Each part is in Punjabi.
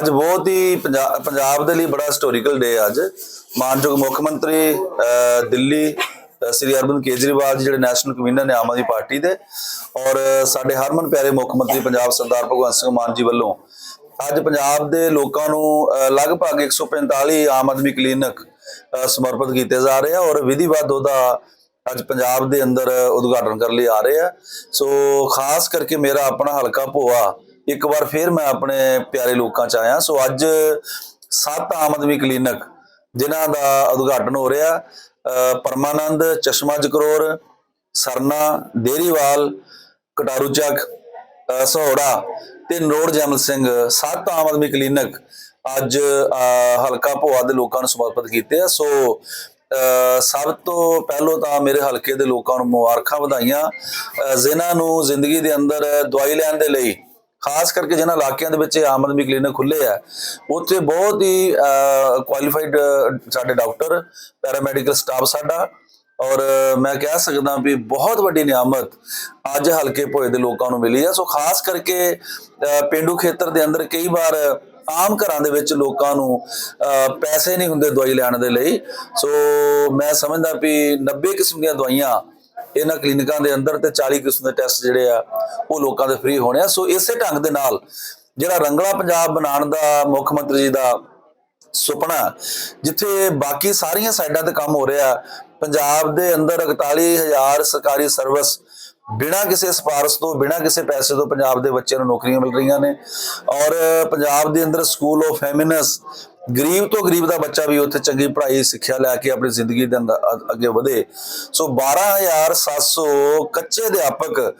ਅੱਜ ਬਹੁਤ ਹੀ ਪੰਜਾ- ਪੰਜਾਬ ਦੇ ਲਈ ਬੜਾ ਹਿਸਟੋਰੀਕਲ ਡੇ ਅੱਜ। ਮਾਨਯੋਗ ਮੁੱਖ ਮੰਤਰੀ ਦਿੱਲੀ ਸ੍ਰੀ ਅਰਵਿੰਦ ਕੇਜਰੀਵਾਲ ਜੀ ਜਿਹੜੇ ਨੈਸ਼ਨਲ ਕਨਵੀਨਰ ਨੇ ਆਮ ਆਦਮੀ ਪਾਰਟੀ ਦੇ। ਔਰ ਸਾਡੇ ਹਰਮਨ ਪਿਆਰੇ ਮੁੱਖ ਮੰਤਰੀ ਪੰਜਾਬ ਸਰਦਾਰ ਭਗਵੰਤ ਸਿੰਘ ਮਾਨ ਜੀ ਵੱਲੋਂ ਅੱਜ ਪੰਜਾਬ ਦੇ ਲੋਕਾਂ ਨੂੰ ਅਹ, ਲਗਭਗ 145 ਆਮ ਆਦਮੀ ਕਲੀਨਿਕ ਸਮਰਪਿਤ ਕੀਤੇ ਜਾ ਰਹੇ ਆ। ਔਰ ਵਿਧੀਵਤ ਉਹਦਾ ਅੱਜ ਪੰਜਾਬ ਦੇ ਅੰਦਰ ਉਦਘਾਟਨ ਕਰਨ ਲਈ ਆ ਰਹੇ ਆ। ਸੋ ਖਾਸ ਕਰਕੇ ਮੇਰਾ ਆਪਣਾ ਹਲਕਾ ਭੋਆ ਇੱਕ ਵਾਰ ਫਿਰ ਮੈਂ ਆਪਣੇ ਪਿਆਰੇ ਲੋਕਾਂ ਚ ਆਇਆ। ਸੋ ਅੱਜ ਸੱਤ ਆਮ ਆਦਮੀ ਕਲੀਨਿਕ ਜਿਨ੍ਹਾਂ ਦਾ ਉਦਘਾਟਨ ਹੋ ਰਿਹਾ। ਪਰਮਾਨੰਦ, ਚਸ਼ਮਾ ਜਕਰੋਰ, ਸਰਨਾ ਦੇਰੀਵਾਲ ਕਟਾਰੂ ਚੱਕ ਅਹ ਸਹੌੜਾ ਤੇ ਨਰੋੜ ਜੈਮਲ ਸਿੰਘ। ਸੱਤ ਆਮ ਆਦਮੀ ਕਲੀਨਿਕ ਅੱਜ ਹਲਕਾ ਭੋਆ ਦੇ ਲੋਕਾਂ ਨੂੰ ਸਮਰਪਿਤ ਕੀਤੇ ਆ। ਸੋ ਸਭ ਤੋਂ ਪਹਿਲੋਂ ਤਾਂ ਮੇਰੇ ਹਲਕੇ ਦੇ ਲੋਕਾਂ ਨੂੰ ਮੁਬਾਰਕਾਂ ਵਧਾਈਆਂ। ਅਹ ਜਿਨ੍ਹਾਂ ਨੂੰ ਜ਼ਿੰਦਗੀ ਦੇ ਅੰਦਰ ਦਵਾਈ ਲੈਣ ਦੇ ਲਈ ਖਾਸ ਕਰਕੇ ਜਿਹਨਾਂ ਇਲਾਕਿਆਂ ਦੇ ਵਿੱਚ ਆਮ ਆਦਮੀ ਕਲੀਨਿਕ ਖੁੱਲੇ ਆ ਉੱਥੇ ਬਹੁਤ ਹੀ ਕੁਆਲੀਫਾਈਡ ਸਾਡੇ ਡਾਕਟਰ ਪੈਰਾਮੈਡੀਕਲ ਸਟਾਫ ਸਾਡਾ ਔਰ ਮੈਂ ਕਹਿ ਸਕਦਾ ਵੀ ਬਹੁਤ ਵੱਡੀ ਨਿਆਮਤ ਅੱਜ ਹਲਕੇ ਭੋਏ ਦੇ ਲੋਕਾਂ ਨੂੰ ਮਿਲੀ ਹੈ ਸੋ ਖਾਸ ਕਰਕੇ ਅਹ, ਪਿੰਡੂ ਖੇਤਰ ਦੇ ਅੰਦਰ ਕਈ ਵਾਰ ਆਮ ਘਰਾਂ ਦੇ ਵਿੱਚ ਲੋਕਾਂ ਨੂੰ ਪੈਸੇ ਨਹੀਂ ਹੁੰਦੇ ਦਵਾਈ ਲੈਣ ਦੇ ਲਈ। ਸੋ ਮੈਂ ਸਮਝਦਾ ਵੀ 90 ਕਿਸਮ ਦੀਆਂ ਦਵਾਈਆਂ ਇਹਨਾਂ ਕਲੀਨਿਕਾਂ ਦੇ ਅੰਦਰ ਤੇ 40 ਕਿਸਮ ਦੇ ਟੈਸਟ ਜਿਹੜੇ ਆ, ਉਹ ਲੋਕਾਂ ਦੇ ਫ੍ਰੀ ਹੋਣੇ ਆ। ਸੋ ਇਸੇ ਢੰਗ ਦੇ ਨਾਲ ਜਿਹੜਾ ਰੰਗਲਾ ਪੰਜਾਬ ਬਣਾਉਣ ਦਾ ਮੁੱਖ ਮੰਤਰੀ ਜੀ ਦਾ ਸੁਪਨਾ, ਜਿੱਥੇ ਬਾਕੀ ਸਾਰੀਆਂ ਸਾਈਡਾਂ ਤੇ ਕੰਮ ਹੋ ਰਿਹਾ, ਪੰਜਾਬ ਦੇ ਅੰਦਰ 41000 ਸਰਕਾਰੀ ਸਰਵਿਸ ਬਿਨਾਂ ਕਿਸੇ ਸਿਫਾਰਸ਼ ਤੋਂ, ਬਿਨਾਂ ਕਿਸੇ ਪੈਸੇ ਤੋਂ ਪੰਜਾਬ ਦੇ ਬੱਚਿਆਂ ਨੂੰ ਨੌਕਰੀਆਂ ਮਿਲ ਰਹੀਆਂ ਨੇ। ਔਰ ਪੰਜਾਬ ਦੇ ਅੰਦਰ ਸਕੂਲ ਆਫ ਫੈਮਿਨਸ ਗਰੀਬ ਤੋਂ ਗਰੀਬ ਦਾ ਬੱਚਾ ਵੀ ਉੱਥੇ ਚੰਗੀ ਪੜ੍ਹਾਈ, ਸਿੱਖਿਆ ਲੈ ਕੇ ਆਪਣੀ ਜ਼ਿੰਦਗੀ ਦੇ ਅੰਦਰ ਅੱਗੇ ਵਧੇ। ਸੋ 12700 ਕੱਚੇ ਅਧਿਆਪਕ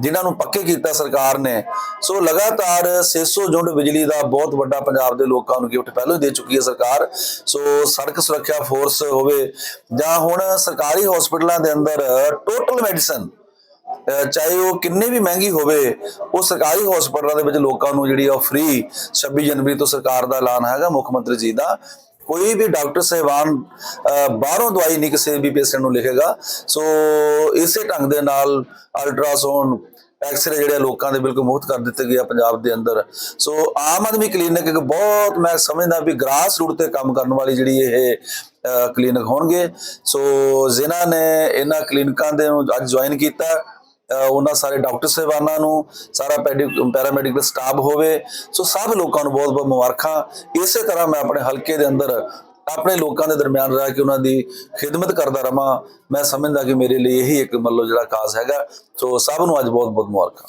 ਜਿਨ੍ਹਾਂ ਨੂੰ ਪੱਕੇ ਕੀਤਾ ਸਰਕਾਰ ਨੇ। ਸੋ ਲਗਾਤਾਰ 600 ਯੂਨਿਟ ਬਿਜਲੀ ਦਾ ਬਹੁਤ ਵੱਡਾ ਪੰਜਾਬ ਦੇ ਲੋਕਾਂ ਨੂੰ ਗਿਫਟ ਪਹਿਲਾਂ ਦੇ ਚੁੱਕੀ ਹੈ ਸਰਕਾਰ। ਸੋ ਸੜਕ ਸੁਰੱਖਿਆ ਫੋਰਸ ਹੋਵੇ ਜਾਂ ਹੁਣ ਸਰਕਾਰੀ ਹਸਪੀਟਲਾਂ ਦੇ ਅੰਦਰ ਟੋਟਲ ਮੈਡੀਸਨ ਚਾਹੇ ਉਹ ਕਿੰਨੇ ਵੀ ਮਹਿੰਗੀ ਹੋਵੇ, ਉਹ ਸਰਕਾਰੀ ਹਸਪਤਾਲਾਂ ਦੇ ਵਿੱਚ ਲੋਕਾਂ ਨੂੰ ਜਿਹੜੀ ਆ ਉਹ ਫ੍ਰੀ 26 ਜਨਵਰੀ ਤੋਂ ਸਰਕਾਰ ਦਾ ਐਲਾਨ ਹੈਗਾ, ਮੁੱਖ ਮੰਤਰੀ ਜੀ ਦਾ। ਕੋਈ ਵੀ ਡਾਕਟਰ ਸਹਿਬਾਨ ਬਾਹਰੋਂ ਦਵਾਈ ਨਹੀਂ ਕਿਸੇ ਵੀ ਪੇਸ਼ੈਂਟ ਨੂੰ ਲਿਖੇਗਾ। ਸੋ ਇਸੇ ਢੰਗ ਦੇ ਨਾਲ ਅਲਟਰਾਸਾਊਂਡ ਐਕਸਰੇ ਜਿਹੜੇ ਆ ਲੋਕਾਂ ਦੇ ਬਿਲਕੁਲ ਮੁਫਤ ਕਰ ਦਿੱਤੇ ਗਏ ਆ ਪੰਜਾਬ ਦੇ ਅੰਦਰ। ਸੋ ਆਮ ਆਦਮੀ ਕਲੀਨਿਕ ਇੱਕ ਬਹੁਤ ਮੈਂ ਸਮਝਦਾ ਵੀ ਗ੍ਰਾਸ ਰੂਟ ਤੇ ਕੰਮ ਕਰਨ ਵਾਲੀ ਜਿਹੜੀ ਇਹ ਕਲੀਨਿਕ ਹੋਣਗੇ। ਸੋ ਜਿਨ੍ਹਾਂ ਨੇ ਇਹਨਾਂ ਕਲੀਨਿਕਾਂ ਦੇ ਨੂੰ ਅੱਜ ਜੁਆਇਨ ਕੀਤਾ ਉਹਨਾਂ ਸਾਰੇ ਡਾਕਟਰ ਸਹਿਬਾਨਾਂ ਨੂੰ, ਸਾਰਾ ਪੈਰਾਮੈਡੀਕਲ ਸਟਾਫ ਹੋਵੇ, ਸੋ ਸਭ ਲੋਕਾਂ ਨੂੰ ਬਹੁਤ ਬਹੁਤ ਮੁਬਾਰਕਾਂ। ਇਸੇ ਤਰ੍ਹਾਂ ਮੈਂ ਆਪਣੇ ਹਲਕੇ ਦੇ ਅੰਦਰ ਆਪਣੇ ਲੋਕਾਂ ਦੇ ਦਰਮਿਆਨ ਰਹਿ ਕੇ ਉਹਨਾਂ ਦੀ ਖਿਦਮਤ ਕਰਦਾ ਰਵਾਂ ਮੈਂ ਸਮਝਦਾ ਕਿ ਮੇਰੇ ਲਈ ਇਹੀ ਇੱਕ ਮਤਲਬ ਜਿਹੜਾ ਕਾਜ਼ ਹੈਗਾ। ਸੋ ਸਭ ਨੂੰ ਅੱਜ ਬਹੁਤ ਬਹੁਤ ਮੁਬਾਰਕਾਂ।